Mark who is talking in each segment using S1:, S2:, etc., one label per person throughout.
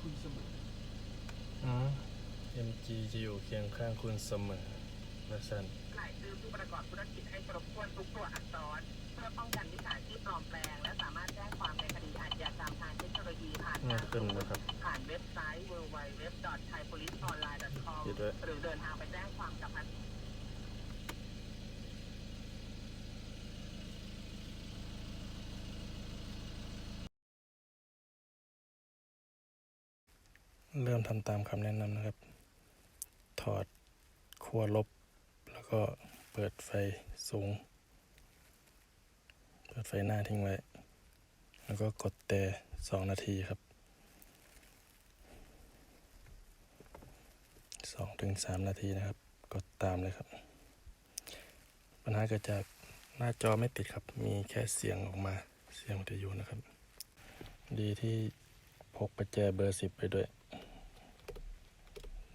S1: คุณเสมอ
S2: อืม MG จะอยู่เคียงข้างคุณเสมอและสัน
S3: หลายชื่อผู้ประกอบธุรกิจให้ครบถ้วนทุกตัวอักษร เพื่อป้องกันมิจฉาชีพปลอมแปลง และสามารถแจ้งความในคดีอาชญากรรมทางเทคโนโลยีผ่าน
S2: น่า
S3: ทาง
S2: ขึ้นนะครับ
S3: ผ่านเว็บไซต์ www.thaipoliceonline.com
S2: ปิดไว้
S3: หรือเดินทางไปแจ้งความกับพนั
S2: เริ่มทำตามคำแนะนำนะครับ ถอดขั้วลบ แล้วก็เปิดไฟสูง เปิดไฟหน้าทิ้งไว้ แล้วก็กดแต่สองนาทีครับสองถึงสามนาทีนะครับ กดตามเลยครับ ปัญหาเกิดจากหน้าจอไม่ติดครับ มีแค่เสียงออกมา เสียงวิทยุนะครับ ดีที่พกประแจเบอร์สิบไปด้วย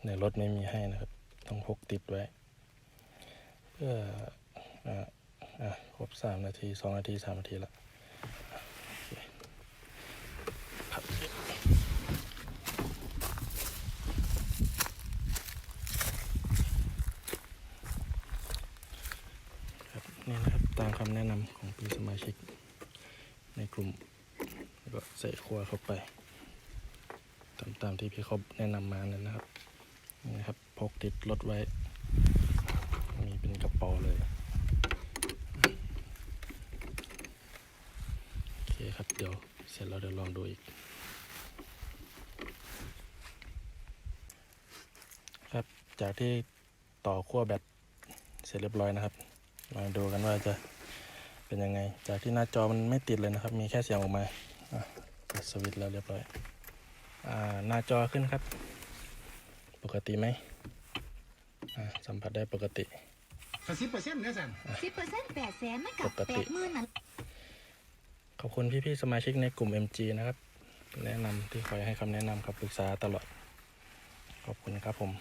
S2: ในรถไม่มีให้นะครับ ต้องพกติดไว้ เพื่ออ่อะครบสามนาทีสองนาทีสามนาทีละครับนี่นะครับตามคำแนะนำของพี่สมาชิก ในกลุ่ม แล้วก็ใส่ครัวเข้าไป ตามตามที่พี่เขาแนะนำมานั่นนะครับ นี่นะครับพกติดรถไว้ มีเป็นกระเป๋าเลยโอเคครับเดี๋ยวเสร็จแล้วเดี๋ยวลองดูอีก ครับจากที่ต่อขั้วแบตเสร็จเรียบร้อยนะครับมาดูกันว่าจะเป็นยังไง จากที่หน้าจอมันไม่ติดเลยนะครับ มีแค่เสียงออกมาปิดสวิตช์แล้วเรียบร้อย อ่า หน้าจอขึ้นครับ ปกติไหมอ่าสัมผัสได้ปกติ
S1: กระสิบเปอร์เซ็นต์นะสัน
S4: สิบเปอร์เซ็นต์แปดแสนมันกับ
S2: ปก
S4: แป
S2: ติ
S4: ดหมื่นนั่น
S2: ขอบคุณพี่ๆสมาชิกในกลุ่ม MG นะครับ แนะนำที่คอยให้คำแนะนำครับปรึกษาตลอด ขอบคุณครับผม